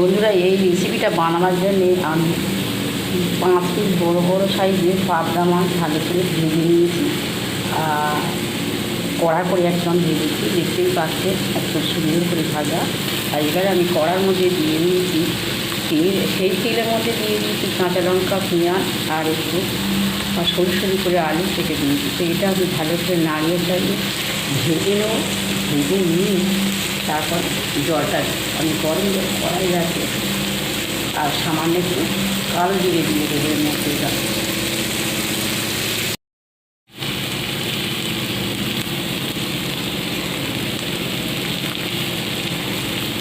বন্ধুরা, এই রেসিপিটা বানাবার জন্যে আমি পাঁচ পিস বড়ো বড়ো সাইজের পাবদা মাছ ভালো করে ভেজে নিয়েছি। আর কড়া করে একদম ভেজেছি দেখতেই পাচ্ছে একদম সুন্দর করে ভাজা। আর এবারে আমি কড়ার মধ্যে দিয়ে নিয়েছি তেল। সেই তেলের মধ্যে দিয়ে দিয়েছি কাঁচা লঙ্কা, পেঁয়াজ আর একটু সরু সরু করে আলু কেটে দিয়েছি। তো এটা আমি ভালো করে নাড়িয়ে চালিয়ে ভেজে নেব, ভেজে নিয়ে তারপর জলটা আমি গরম জল কড়াই আছে আর সামান্য একটু কালো জিরে দিয়ে দেবো এর মধ্যে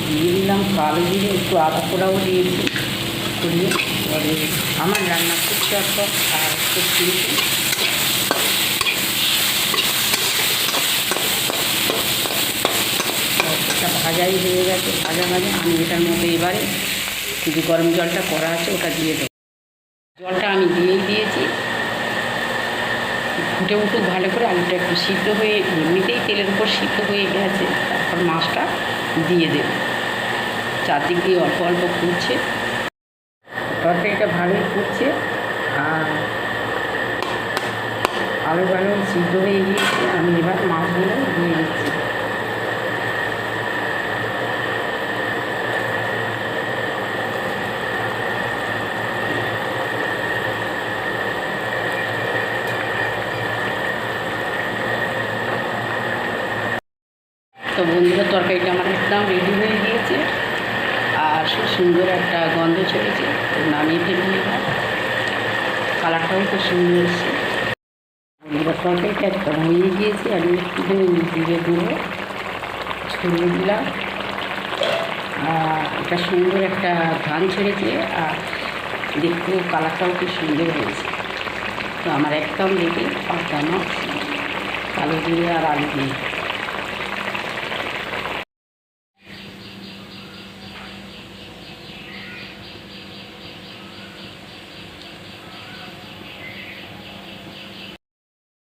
দিয়ে দিলাম কালো জিরে, একটু আদা পোড়াও দিয়েছি। করিয়ে আমার রান্না খুব চটপট আর খুব এটা ভাজাই হয়ে গেছে, ভাজা ভাজা। আমি এটার মধ্যে এবারে যে গরম জলটা করা আছে, ওটা দিয়ে দেবো। জলটা আমি দিয়েই দিয়েছি। ফুটে উঠুক ভালো করে, আলুটা একটু সিদ্ধ হয়ে, এমনিতেই তেলের উপর সিদ্ধ হয়ে গেছে, তারপর মাছটা দিয়ে দেবো। চারদিক দিয়ে অল্প অল্প ফুটছে। তরকারিটা ভালোই ফুটছে, আর আলু ভালো সিদ্ধ হয়ে গিয়েছে। আমি এবার মাছগুলো দিয়ে দিচ্ছি তো বন্ধুরা তরকারিটা আমার একদম রেডি হয়ে গিয়েছে। আর সুন্দর একটা গন্ধ ছেড়েছে তো নামিয়ে ফেলব এবার। কালারটাও খুব সুন্দর এসছে। বন্ধুরা তরকারিটা একদম হয়ে গিয়েছে, আমি একটুখানি দিয়ে দেবো ছড়িয়ে দিলাম। আর এটা সুন্দর একটা ধান ছেড়েছে, আর দেখতেও কালারটাও খুব সুন্দর হয়েছে। তো আমার একদম রেডি পাতা মাছ কালো দিয়ে আর আলু দিয়ে।